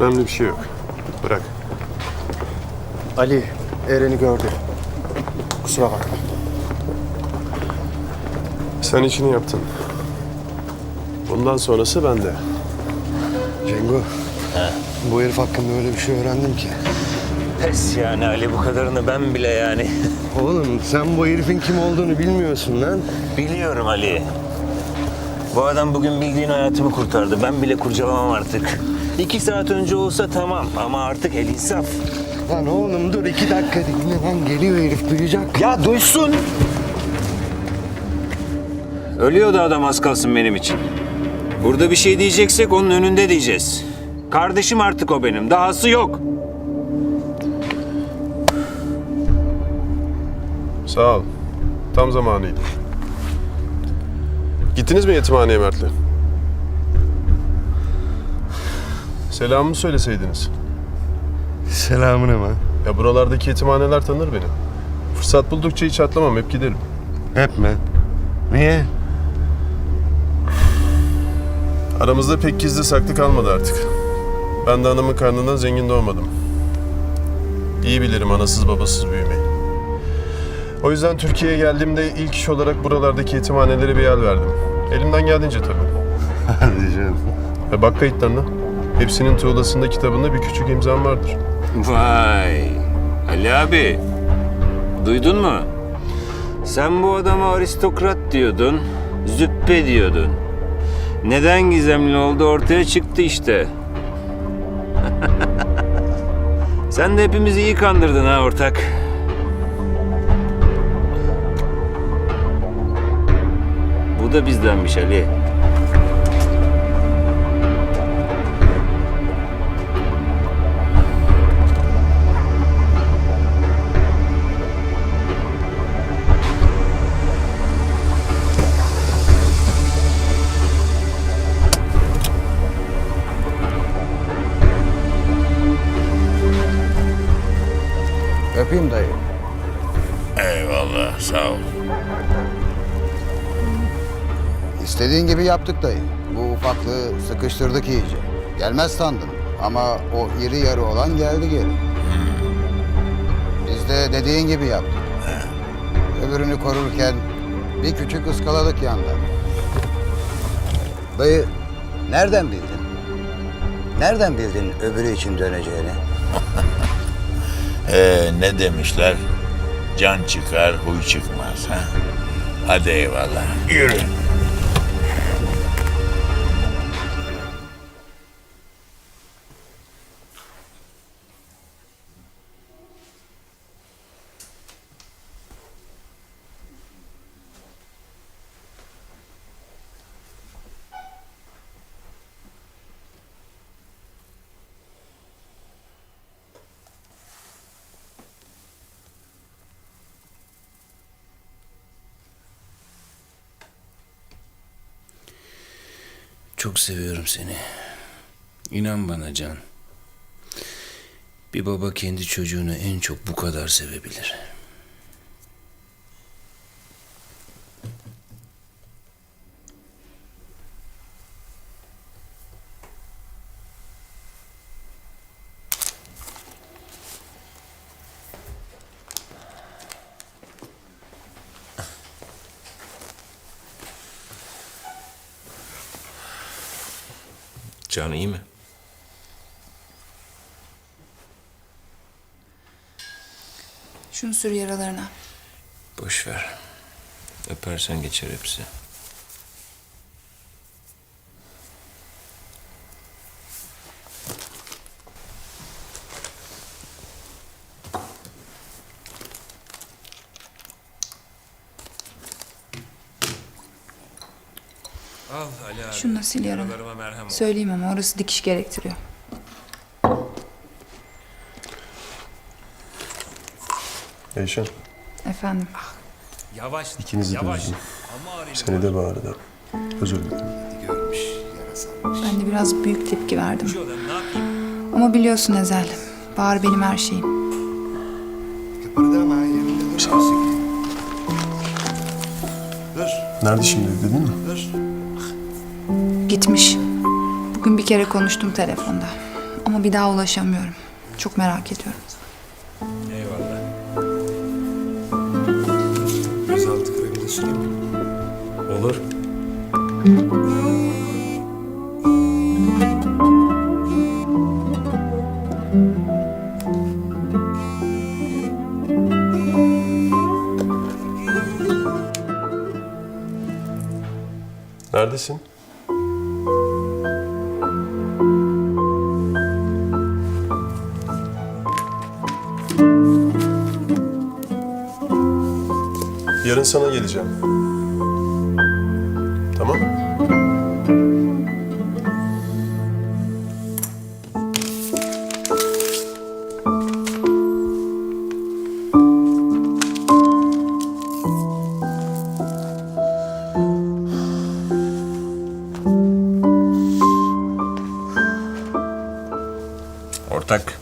Önemli bir şey yok. Bırak. Ali Eren'i gördü. Kusura bakma. Sen içini yaptın. Bundan sonrası bende. Cengo. Bu herif hakkında öyle bir şey öğrendim ki. Pes yani Ali bu kadarını ben bile yani. Oğlum sen bu herifin kim olduğunu bilmiyorsun lan. Biliyorum Ali. Bu adam bugün bildiğin hayatımı kurtardı. Ben bile kurcalamam artık. İki saat önce olsa tamam ama artık el insaf. Lan oğlum dur iki dakika dinle lan geliyor herif duyacak. Ya duysun. Ölüyordu adam az kalsın benim için. Burada bir şey diyeceksek onun önünde diyeceğiz. Kardeşim artık o benim. Dahası yok. Sağ ol. Tam zamanıydı. Gittiniz mi yetimhaneye Mert'le? Selamımı söyleseydiniz. Selamın ama. Ya buralardaki yetimhaneler tanır beni. Fırsat buldukça hiç atlamam, hep giderim. Hep mi? Niye? Aramızda pek gizli saklı kalmadı artık. Ben de anamın karnından zengin doğmadım. İyi bilirim anasız babasız büyümeyi. O yüzden Türkiye'ye geldiğimde ilk iş olarak buralardaki yetimhanelere bir yer verdim. Elimden geldiğince tabii. Hadi canım. Ve bak kayıtlarına. Hepsinin tuğlasında kitabında bir küçük imzam vardır. Vay. Ali abi. Duydun mu? Sen bu adama aristokrat diyordun. Züppe diyordun. Neden gizemli oldu ortaya çıktı işte. Sen de hepimizi iyi kandırdın ha ortak. Bu da bizdenmiş Ali. Öpeyim dayı. Eyvallah sağ ol. İstediğin gibi yaptık dayı. Bu ufaklığı sıkıştırdık iyice. Gelmez sandım ama o iri yarı olan geldi geri. Biz de dediğin gibi yaptık. Öbürünü korurken bir küçük ıskaladık yandan. Dayı nereden bildin? Nereden bildin öbürü için döneceğini? Ee, ne demişler? Can çıkar, huy çıkmaz. Ha? Hadi eyvallah. Yürü. Çok seviyorum seni. İnan bana Can. Bir baba kendi çocuğunu en çok bu kadar sevebilir. Can iyi mi? Şunu sür yaralarına. Boş ver. Öpersen geçer hepsi. Al Ali abi. Şunu da sil yaranı. Yaralarıma merhem ol. Söyleyeyim ama orası dikiş gerektiriyor. Eyşan, Efendim. Yavaş. ikinizi de yavaş. üzdüm. Ama. Seni de Bahar'ı da. Özür dilerim. Ben de biraz büyük tepki verdim. Ne yapayım? Ama biliyorsun Ezel. Bahar benim her şeyim. Kıpırdama yerinde dur. Nerede şimdi dedin mi? Gitmiş. Bugün bir kere konuştum telefonda. Ama bir daha ulaşamıyorum. Çok merak ediyorum. Eyvallah. Gözaltı kayıtlı süreyim. Olur. Neredesin? Yarın sana geleceğim. Tamam? Ortak.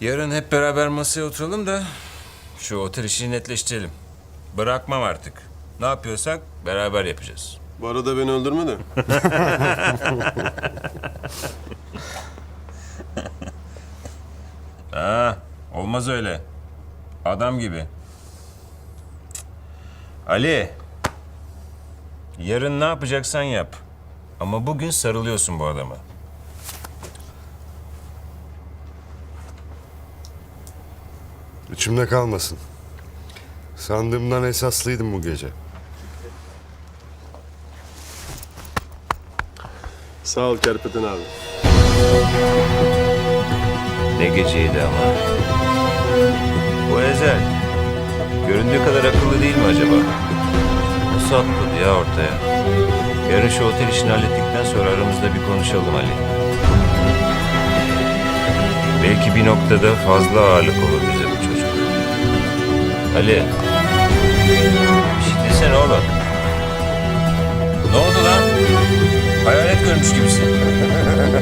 Yarın hep beraber masaya oturalım da şu otel işini netleştirelim. Bırakmam artık. Ne yapıyorsak beraber yapacağız. Bu arada beni öldürme de. Ha, olmaz öyle. Adam gibi. Ali. Yarın ne yapacaksan yap. Ama bugün sarılıyorsun bu adama. İçimde kalmasın. Sandığımdan esaslıydım bu gece. Sağ ol Kerpeten abi. Ne geceydi ama. Bu Ezel. Göründüğü kadar akıllı değil mi acaba? Nasıl atladı ya ortaya? Yarın şu otel işini hallettikten sonra aramızda bir konuşalım Ali. Belki bir noktada fazla ağırlık olur bize. Ali. Bir şey desene oğlum. Ne oldu lan? Hayalet görmüş gibisin.